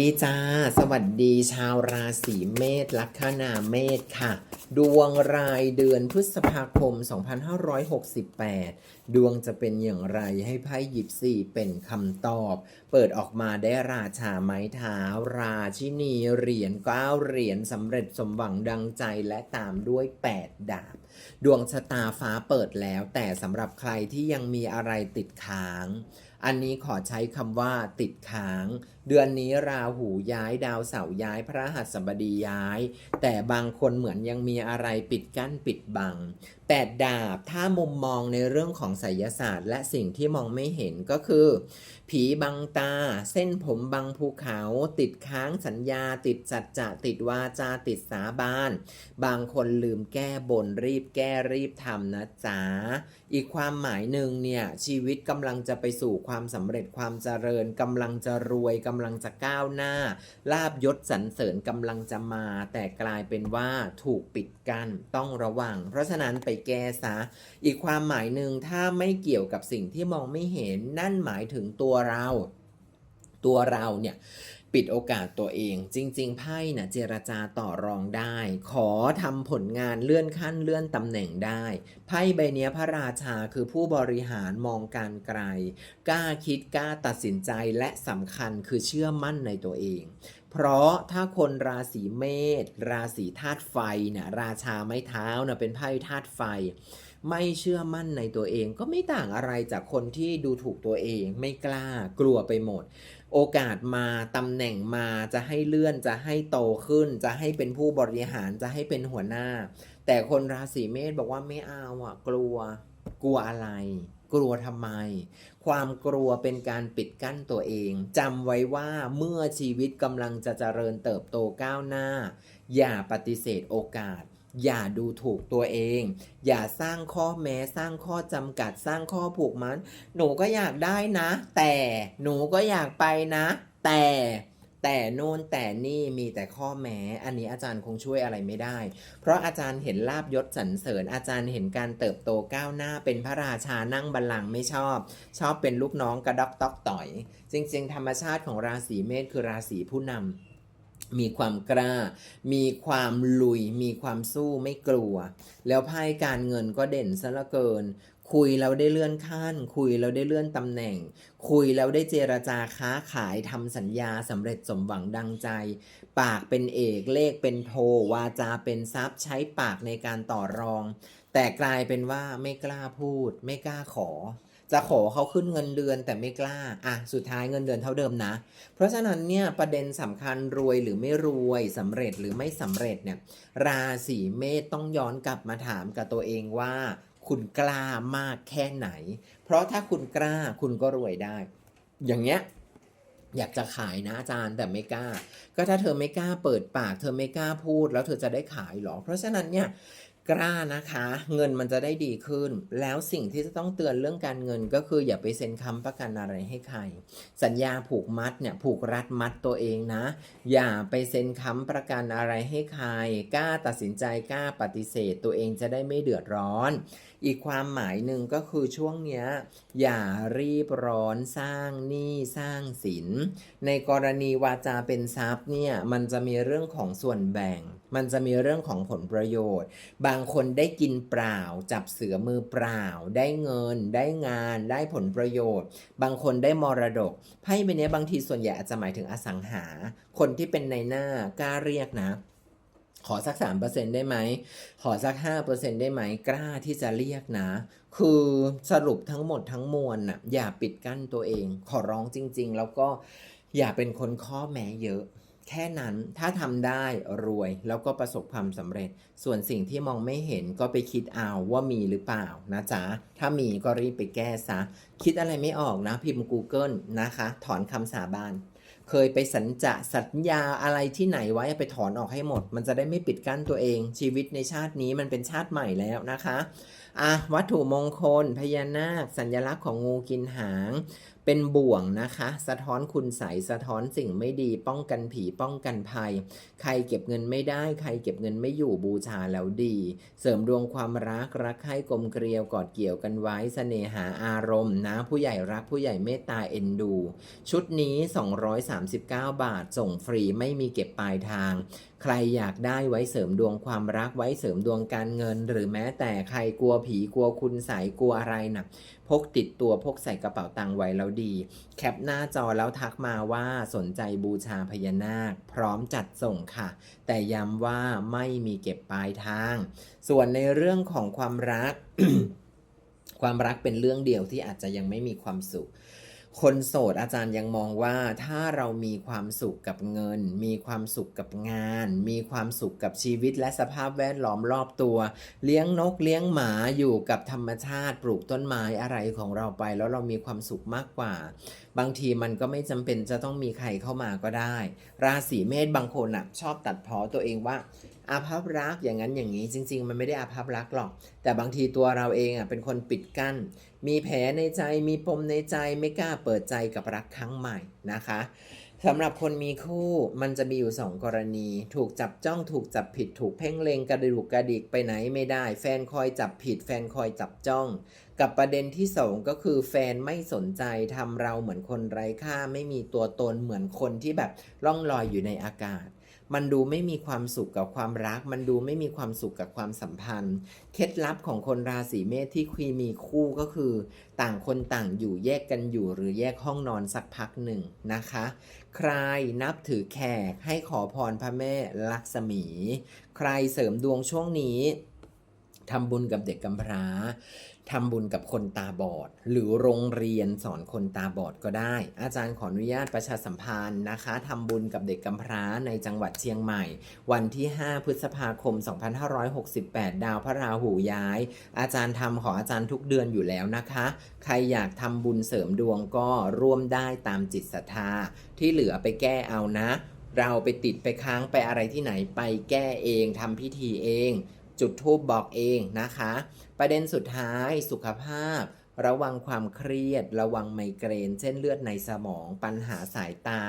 ดีจ้า สวัสดีชาวราศีเมษลัคนาเมษค่ะ ดวงรายเดือนพฤษภาคม 2568 ดวงจะเป็นอย่างไรให้ไพ่หยิบสี่เป็นคำตอบ เปิดออกมาได้ราชาไม้เท้า ราชินีเหรียญก้าเหรียญสำเร็จสมหวังดังใจและตามด้วย 8 ดาบ ดวงชะตาฟ้าเปิดแล้ว แต่สำหรับใครที่ยังมีอะไรติดค้าง อันนี้ขอใช้คำว่าติดค้าง เดือนนี้ราหูย้ายดาวเสาร์ย้ายพระหัสบดีย้าย แต่บางคนเหมือนยังมีอะไรปิดกั้นปิดบังแปดดาบถ้ามุมมองในเรื่องของไสยศาสตร์ และสิ่งที่มองไม่เห็นก็คือ ผีบังตา เส้นผมบังภูเขา ติดค้างสัญญา ติดสัจจะติดวาจาติดสาบาน บางคนลืมแก้บนรีบแก้รีบทำนะจ๊ะ อีกความหมายหนึ่งเนี่ย ชีวิตกำลังจะไปสู่ความสำเร็จความเจริญกำลังจะรวยกำลังจะก้าวหน้า ลาบยศสรรเสริญกำลังจะมา แต่กลายเป็นว่าถูกปิดกั้นต้องระวัง เพราะฉะนั้นไปแก้ซะ อีกความหมายหนึ่งถ้าไม่เกี่ยวกับสิ่งที่มองไม่เห็นนั่นหมายถึงตัวเรา ตัวเราเนี่ยปิดโอกาสตัวเอง จริง ๆ ไพ่น่ะเจรจาต่อรองได้ ขอทำผลงานเลื่อนขั้นเลื่อนตำแหน่งได้ ไพ่ใบเนี้ยพระราชาคือผู้บริหารมองการไกล กล้าคิดกล้าตัดสินใจและสำคัญคือเชื่อมั่นในตัวเอง เพราะถ้าคนราศีเมษราศีธาตุไฟเนี่ยราชาไม้เท้าเนี่ยเป็นไพ่ธาตุไฟ ไม่เชื่อมั่นในตัวเอง ก็ไม่ต่างอะไรจากคนที่ดูถูกตัวเอง ไม่กล้ากลัวไปหมด โอกาสมาตำแหน่งมาจะให้เลื่อนจะให้โตขึ้น จะให้เป็นผู้บริหารจะให้เป็นหัวหน้า แต่คนราศีเมษบอกว่าไม่เอาอะ กลัวกลัวอะไรกลัวทำไม ความกลัวเป็นการปิดกั้นตัวเองจำไว้ว่าเมื่อชีวิตกำลังจะเจริญเติบโตก้าวหน้า อย่าปฏิเสธโอกาส อย่าดูถูกตัวเอง อย่าสร้างข้อแม้สร้างข้อจำกัดสร้างข้อผูกมัดหนูก็อยากได้นะ แต่หนูก็อยากไปนะ แต่แต่โน่นแต่นี่มีแต่ข้อแม้ อันนี้อาจารย์คงช่วยอะไรไม่ได้ เพราะอาจารย์เห็นลาบยศสรรเสริญ อาจารย์เห็นการเติบโตก้าวหน้าเป็นพระราชานั่งบัลลังก์ไม่ชอบ ชอบเป็นลูกน้องกระดอกตอกต่อย จริง ๆ ธรรมชาติของราศีเมษคือราศีผู้นำ มีความกล้า มีความลุย มีความสู้ไม่กลัว แล้วไพ่การเงินก็เด่นซะเหลือเกิน คุยแล้วได้เลื่อนขั้น คุยแล้วได้เลื่อนตำแหน่ง คุยแล้วได้เจรจาค้าขายทำสัญญาสำเร็จสมหวังดังใจ ปากเป็นเอกเลขเป็นโท วาจาเป็นทรัพย์ใช้ปากในการต่อรอง แต่กลายเป็นว่าไม่กล้าพูด ไม่กล้าขอ จะขอเขาขึ้นเงินเดือนแต่ไม่กล้า อะ สุดท้ายเงินเดือนเท่าเดิมนะ เพราะฉะนั้นเนี่ยประเด็นสำคัญรวยหรือไม่รวยสำเร็จหรือไม่สำเร็จเนี่ยราศีเมษต้องย้อนกลับมาถามกับตัวเองว่า คุณกล้ามากแค่ไหน เพราะถ้าคุณกล้าคุณก็รวยได้ อย่างเงี้ยอยากจะขายนะอาจารย์แต่ไม่กล้า ก็ถ้าเธอไม่กล้าเปิดปาก เธอไม่กล้าพูดแล้วเธอจะได้ขายหรอ เพราะฉะนั้นเนี่ย กล้านะคะ เงินมันจะได้ดีขึ้น แล้วสิ่งที่จะต้องเตือนเรื่องการเงินก็คืออย่าไปเซ็นค้ำประกันอะไรให้ใคร สัญญาผูกมัดเนี่ยผูกรัดมัดตัวเองนะ อย่าไปเซ็นค้ำประกันอะไรให้ใคร กล้าตัดสินใจกล้าปฏิเสธตัวเองจะได้ไม่เดือดร้อน อีกความหมายหนึ่งก็คือช่วงเนี้ยอย่ารีบร้อนสร้างหนี้สร้างสิน ในกรณีวาจาเป็นทรัพย์เนี่ยมันจะมีเรื่องของส่วนแบ่ง มันจะมีเรื่องของผลประโยชน์ บางคนได้กินเปล่า จับเสือมือเปล่า ได้เงิน ได้งาน ได้ผลประโยชน์ บางคนได้มรดกไพ่ใบนี้บางทีส่วนใหญ่อาจจะหมายถึงอสังหา คนที่เป็นในหน้ากล้าเรียกนะ ขอสัก 3%ได้ไหม ขอสัก 5%ได้ไหม กล้าที่จะเรียกนะ คือสรุปทั้งหมดทั้งมวลน่ะ อย่าปิดกั้นตัวเอง ขอร้องจริง ๆ แล้วก็อย่าเป็นคนข้อแม้เยอะ แค่นั้น ถ้าทำได้รวยแล้วก็ประสบความสำเร็จ ส่วนสิ่งที่มองไม่เห็นก็ไปคิดเอาว่ามีหรือเปล่านะจ๊ะ ถ้ามีก็รีบไปแก้ซะ คิดอะไรไม่ออกนะพิมพ์ Google นะคะ ถอนคำสาบาน เคยไปสัญจะสัญญาอะไรที่ไหนไว้ไปถอนออกให้หมด มันจะได้ไม่ปิดกั้นตัวเองชีวิตในชาตินี้มันเป็นชาติใหม่แล้วนะคะอะวัตถุมงคลพญานาค สัญลักษณ์ของงูกินหางเป็นบ่วงนะคะ สะท้อนคุณใสสะท้อนสิ่งไม่ดี ป้องกันผีป้องกันภัย ใครเก็บเงินไม่ได้ ใครเก็บเงินไม่อยู่บูชาแล้วดี เสริมดวงความรักรักให้กลมเกลียวกอดเกี่ยวกันไว้เสน่หาอารมณ์นะ ผู้ใหญ่รักผู้ใหญ่เมตตาเอ็นดู ชุดนี้ 239 บาทส่งฟรีไม่มีเก็บปลายทาง ใครอยากได้ไว้เสริมดวงความรักไว้เสริมดวงการเงิน หรือแม้แต่ใครกลัวผีกลัวคุณใสยกลัวอะไรนะพกติดตัวพกใส่กระเป๋าตังค์ไว้แล้วดี แคปหน้าจอแล้วทักมาว่าสนใจบูชาพญานาค พร้อมจัดส่งค่ะ แต่ย้ำว่าไม่มีเก็บปลายทาง ส่วนในเรื่องของความรัก ความรักเป็นเรื่องเดียวที่อาจจะยังไม่มีความสุข คนโสดอาจารย์ยังมองว่าถ้าเรามีความสุขกับเงิน มีความสุขกับงาน มีความสุขกับชีวิตและสภาพแวดล้อมรอบตัว เลี้ยงนกเลี้ยงหมาอยู่กับธรรมชาติ ปลูกต้นไม้อะไรของเราไป แล้วเรามีความสุขมากกว่า บางทีมันก็ไม่จำเป็นจะต้องมีใครเข้ามาก็ได้ ราศีเมษบางคนอะชอบตัดพ้อตัวเองว่า อาภัพรักอย่างนั้นอย่างนี้จริง ๆ มันไม่ได้อาภัพรักหรอก แต่บางทีตัวเราเองอะเป็นคนปิดกั้น มีแผลในใจมีปมในใจไม่กล้าเปิดใจกับรักครั้งใหม่นะคะสำหรับคนมีคู่มันจะมีอยู่สองกรณี ถูกจับจ้องถูกจับผิดถูกเพ่งเลงกระดูกกระดิกไปไหนไม่ได้ แฟนคอยจับผิด แฟนคอยจับจ้อง กับประเด็นที่สองก็คือแฟนไม่สนใจทำเราเหมือนคนไร้ค่า ไม่มีตัวตนเหมือนคนที่แบบล่องลอยอยู่ในอากาศ มันดูไม่มีความสุขกับความรัก มันดูไม่มีความสุขกับความสัมพันธ์ เคล็ดลับของคนราศีเมษที่คุยมีคู่ก็คือ ต่างคนต่างอยู่แยกกันอยู่หรือแยกห้องนอนสักพักหนึ่งนะคะ ใครนับถือแขกให้ขอพรพระแม่ลักษมี ใครเสริมดวงช่วงนี้ ทำบุญกับเด็กกำพร้าทำบุญกับคนตาบอด หรือโรงเรียนสอนคนตาบอดก็ได้ อาจารย์ขออนุญาตประชาสัมพันธ์นะคะทำบุญกับเด็กกำพร้าในจังหวัดเชียงใหม่ วันที่ 5 พฤษภาคม 2568 ดาวพระราหูย้าย อาจารย์ทำของอาจารย์ทุกเดือนอยู่แล้วนะคะ ใครอยากทำบุญเสริมดวงก็ร่วมได้ตามจิตศรัทธา ที่เหลือไปแก้เอานะ เราไปติดไปค้างไปอะไรที่ไหนไปแก้เองทำพิธีเอง จุดทูบบอกเองนะคะ ประเด็นสุดท้ายสุขภาพ ระวังความเครียด ระวังไมเกรน เช่นเลือดในสมอง ปัญหาสายตา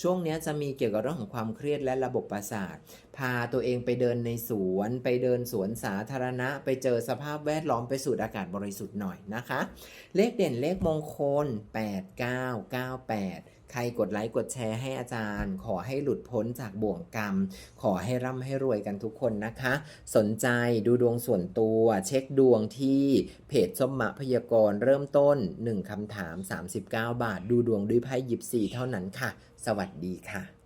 ช่วงนี้จะมีเกี่ยวกับเรื่องของความเครียดและระบบประสาท พาตัวเองไปเดินในสวน ไปเดินสวนสาธารณะ ไปเจอสภาพแวดล้อมไปสูดอากาศบริสุทธิ์หน่อยนะคะ เลขเด่นเลขมงคล 8998 ใครกดไลค์กดแชร์ให้อาจารย์ ขอให้หลุดพ้นจากบ่วงกรรม ขอให้ร่ำให้รวยกันทุกคนนะคะ สนใจดูดวงส่วนตัว เช็คดวงที่เพจส้มมะพยากรณ์เริ่มต้น 1คำถาม 39 บาท ดูดวงด้วยไพ่ยิปซีเท่านั้นค่ะ สวัสดีค่ะ